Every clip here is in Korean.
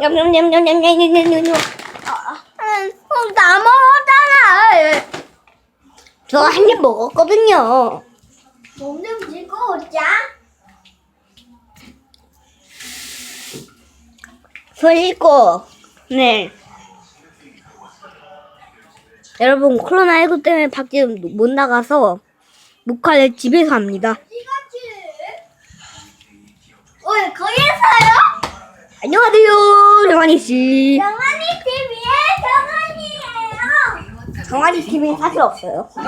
냠냠냠냠냠냠냠냠냠. 어, 다 먹었잖아. 저 한 입 먹었거든요. 몸좀 짚고 오자. 손 씻고. 네. 여러분 코로나19 때문에 밖에 못 나가서 목화를 집에서 합니다. 이거지. 어, 거기에서요? 안녕하세요, 정환이 씨. 정한이 TV의 정한이에요. 정환이 TV는 사실 없어요. 됐어.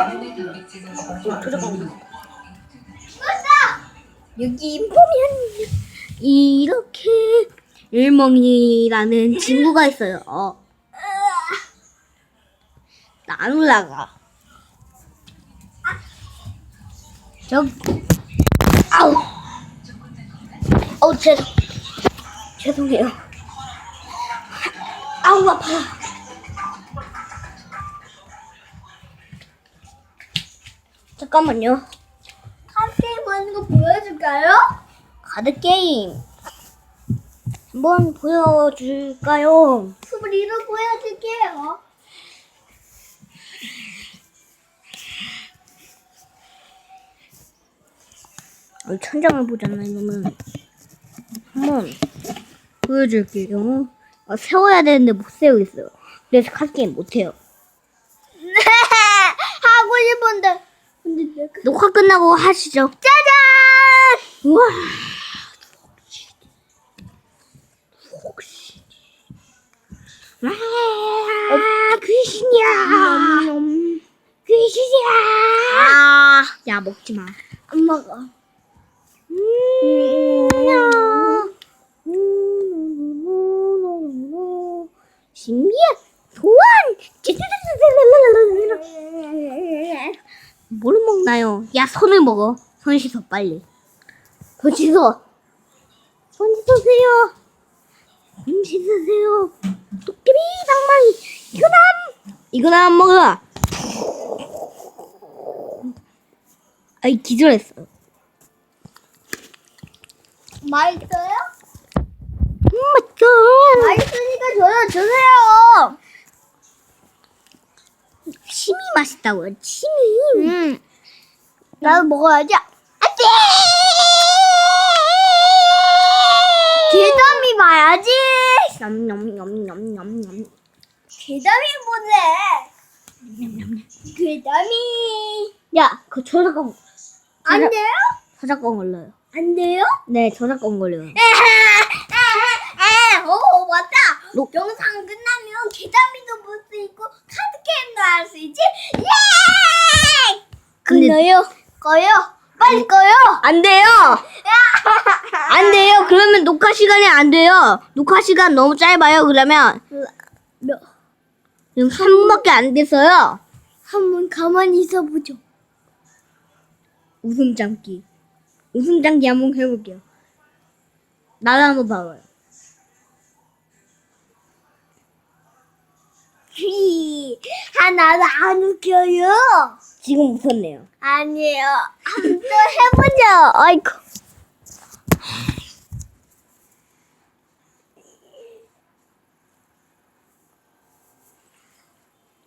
여기 보면 이렇게 일멍이라는 친구가 있어요. 어. 나 안 올라가. 저 아우 아우 죄송 죄송해요. 아우 아파. 잠깐만요. 카페 하는 거 보여줄까요? 카드 게임 한번 보여줄까요? 21로 보여줄게요. 어, 천장을 보잖아 이거는 한번 보여줄게요. 어, 세워야 되는데 못 세우고 있어요. 그래서 카드 게임 못 해요. 네, 하고 싶은데. 근데 내가 녹화 끝나고 하시죠. 짜잔! 우와. 아, 귀신이야. 귀신이야. 아, 야, 먹지 마. 안 먹어. 음, 신비한 소원. 뭘 먹나요? 야, 손을 먹어. 손 씻어, 빨리. 손 씻어. 손 씻으세요. 손 씻으세요. 도깨비, 방망이, 이거나, 이거나 안 먹어. 아이, 기절했어. 맛있어요? 음, 맛있어. 맛있으니까 저도 주세요. 침이 맛있다고요, 침이. 음, 나도 먹어야지. 안돼. 개담이 봐야지. 냠냠냠냠냠냠. 개담이 보네. 개담이. 야, 그 저작권, 안 저작- 돼요? 저작권 걸려요. 안 돼요? 네, 저작권 걸려요. 에헤, 녹- 영상 끝나면 개담이도 볼 수 있고 카드 게임도 할 수 있지. 예! 근데- 끊어요. 꺼요. 빨리 꺼요. 안 돼요! 안 돼요! 그러면 녹화 시간이 안 돼요! 녹화 시간 너무 짧아요, 그러면. 몇- 지금 3분밖에 안 됐어요. 한번 가만히 있어 보죠. 웃음 참기. 웃음 참기 한번 해볼게요. 나를 한번 봐봐요. 나도 안 웃겨요. 지금 웃었네요. 아니에요. 한번 또 해보죠. 아이고.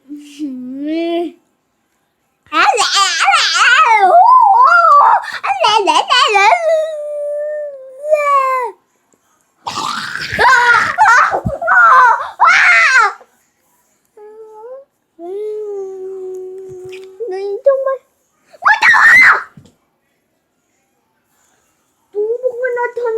음.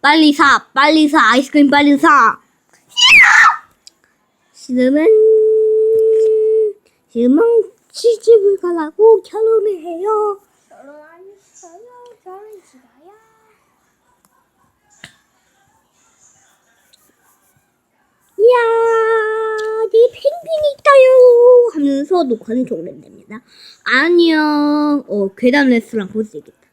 빨리 사 빨리 사 아이스크림 빨리 사 싫으면 싫으면 시집을 가라고 결혼을 해요 결혼했어요. 결혼 싫어요. 야 하면서 녹화는 종료됩니다. 안녕. 어, 괴담 레스토랑 볼 수 있겠다.